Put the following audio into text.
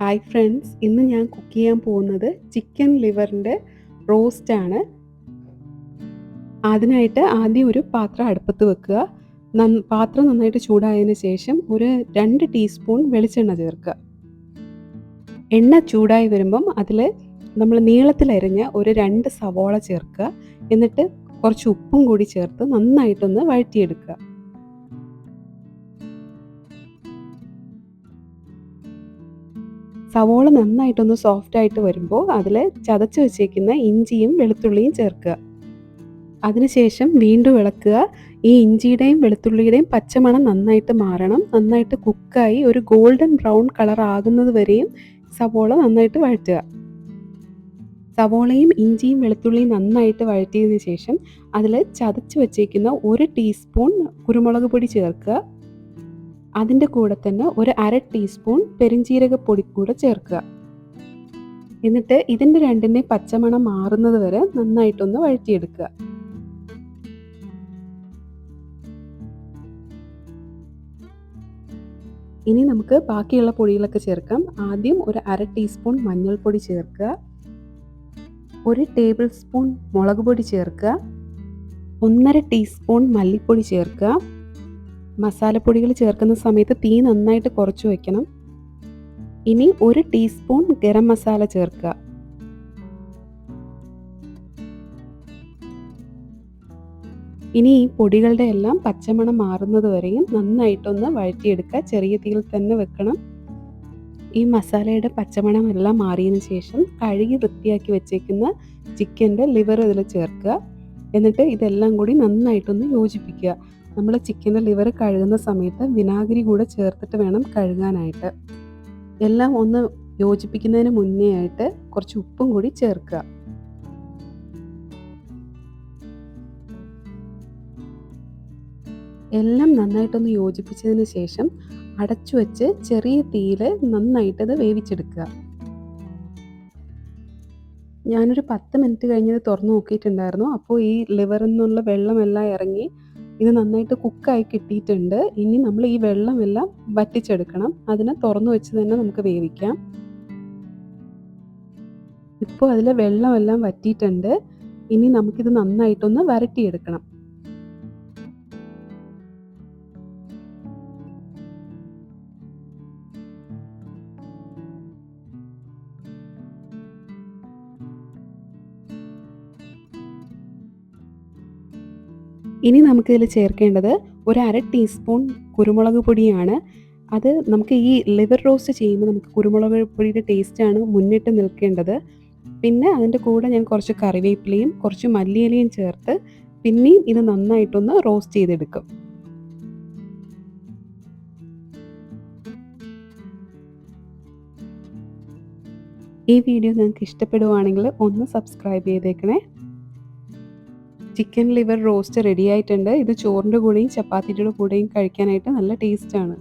Hi friends ഇന്ന് ഞാൻ cook ചെയ്യാൻ പോകുന്നത് ചിക്കൻ ലിവറിന്റെ റോസ്റ്റാണ് അതിനായിട്ട് ആദ്യം ഒരു പാത്രം അടുപ്പത്ത് വെക്കുക. പാത്രം നന്നായിട്ട് ചൂടായതിന് ശേഷം ഒരു രണ്ട് ടീസ്പൂൺ വെളിച്ചെണ്ണ ചേർക്കുക. എണ്ണ ചൂടായി വരുമ്പം അതിൽ നമ്മൾ നീളത്തിലരിഞ്ഞ ഒരു രണ്ട് സവോള ചേർക്കുക. എന്നിട്ട് കുറച്ച് ഉപ്പും കൂടി ചേർത്ത് നന്നായിട്ടൊന്ന് വഴറ്റിയെടുക്കുക. സവോള നന്നായിട്ടൊന്ന് സോഫ്റ്റ് ആയിട്ട് വരുമ്പോൾ അതിൽ ചതച്ച് വെച്ചേക്കുന്ന ഇഞ്ചിയും വെളുത്തുള്ളിയും ചേർക്കുക. അതിനുശേഷം വീണ്ടും ഇളക്കുക. ഈ ഇഞ്ചിയുടെയും വെളുത്തുള്ളിയുടെയും പച്ചമണം നന്നായിട്ട് മാറണം. നന്നായിട്ട് കുക്കായി ഒരു ഗോൾഡൻ ബ്രൗൺ കളർ ആകുന്നത് വരെയും സവോള നന്നായിട്ട് വഴറ്റുക. സവോളയും ഇഞ്ചിയും വെളുത്തുള്ളിയും നന്നായിട്ട് വഴറ്റിയതിന് ശേഷം അതിൽ ചതച്ച് വെച്ചേക്കുന്ന ഒരു ടീസ്പൂൺ കുരുമുളക് പൊടി ചേർക്കുക. അതിന്റെ കൂടെ തന്നെ ഒരു അര ടീസ്പൂൺ പെരിഞ്ചീരകപ്പൊടി കൂടെ ചേർക്കുക. എന്നിട്ട് ഇതിന്റെ രണ്ടിന്റെ പച്ചമണം മാറുന്നത് വരെ നന്നായിട്ടൊന്ന് വഴറ്റിയെടുക്കുക. ഇനി നമുക്ക് ബാക്കിയുള്ള പൊടികളൊക്കെ ചേർക്കാം. ആദ്യം ഒരു അര ടീസ്പൂൺ മഞ്ഞൾപ്പൊടി ചേർക്കുക. ഒരു ടേബിൾ സ്പൂൺ മുളക് പൊടി ചേർക്കുക. ഒന്നര ടീസ്പൂൺ മല്ലിപ്പൊടി ചേർക്കുക. മസാലപ്പൊടികൾ ചേർക്കുന്ന സമയത്ത് തീ നന്നായിട്ട് കുറച്ച് വയ്ക്കണം. ഇനി ഒരു ടീസ്പൂൺ ഗരം മസാല ചേർക്കുക. ഇനി ഈ പൊടികളുടെ എല്ലാം പച്ചമണം മാറുന്നത് വരെയും നന്നായിട്ടൊന്ന് വഴറ്റിയെടുക്കുക. ചെറിയ തീയിൽ തന്നെ വെക്കണം. ഈ മസാലയുടെ പച്ചമണം എല്ലാം മാറിയതിന് ശേഷം കഴുകി വൃത്തിയാക്കി വെച്ചേക്കുന്ന ചിക്കന്റെ ലിവർ ഇതിൽ ചേർക്കുക. എന്നിട്ട് ഇതെല്ലാം കൂടി നന്നായിട്ടൊന്ന് യോജിപ്പിക്കുക. നമ്മൾ ചിക്കന്റെ ലിവർ കഴുകുന്ന സമയത്ത് വിനാഗിരി കൂടെ ചേർത്തിട്ട് വേണം കഴുകാനായിട്ട്. എല്ലാം ഒന്ന് യോജിപ്പിക്കുന്നതിന് മുന്നേ ആയിട്ട് കുറച്ച് ഉപ്പും കൂടി ചേർക്കുക. എല്ലാം നന്നായിട്ടൊന്ന് യോജിപ്പിച്ചതിന് ശേഷം അടച്ചു വെച്ച് ചെറിയ തീയിൽ നന്നായിട്ടത് വേവിച്ചെടുക്കുക. ഞാനൊരു പത്ത് മിനിറ്റ് കഴിഞ്ഞത് തുറന്നു നോക്കിയിട്ടുണ്ടായിരുന്നു. അപ്പോൾ ഈ ലിവറിൽ നിന്നുള്ള വെള്ളമെല്ലാം ഇറങ്ങി ഇത് നന്നായിട്ട് കുക്കായി കിട്ടിയിട്ടുണ്ട്. ഇനി നമ്മൾ ഈ വെള്ളമെല്ലാം വറ്റിച്ചെടുക്കണം. അതിനെ തുറന്നു വെച്ച് തന്നെ നമുക്ക് വേവിക്കാം. ഇപ്പോൾ അതിലെ വെള്ളമെല്ലാം വറ്റിയിട്ടുണ്ട്. ഇനി നമുക്കിത് നന്നായിട്ടൊന്ന് വരട്ടിയെടുക്കണം. ഇനി നമുക്കിതിൽ ചേർക്കേണ്ടത് ഒരു അര ടീസ്പൂൺ കുരുമുളക് പൊടിയാണ്. അത് നമുക്ക് ഈ ലിവർ റോസ്റ്റ് ചെയ്യുമ്പോൾ നമുക്ക് കുരുമുളക് പൊടിയുടെ ടേസ്റ്റാണ് മുന്നിട്ട് നിൽക്കേണ്ടത്. പിന്നെ അതിന്റെ കൂടെ ഞാൻ കുറച്ച് കറിവേപ്പിലയും കുറച്ച് മല്ലിയിലയും ചേർത്ത് പിന്നെയും ഇത് നന്നായിട്ടൊന്ന് റോസ്റ്റ് ചെയ്തെടുക്കും. ഈ വീഡിയോ നിങ്ങൾക്ക് ഇഷ്ടപ്പെടുവാണെങ്കിൽ ഒന്ന് സബ്സ്ക്രൈബ് ചെയ്തേക്കണേ. ചിക്കൻ ലിവർ റോസ്റ്റ് റെഡി ആയിട്ടുണ്ട്. ഇത് ചോറിന്റെ കൂടെയും ചപ്പാത്തിയുടെ കൂടെയും കഴിക്കാനായിട്ട് നല്ല ടേസ്റ്റാണ്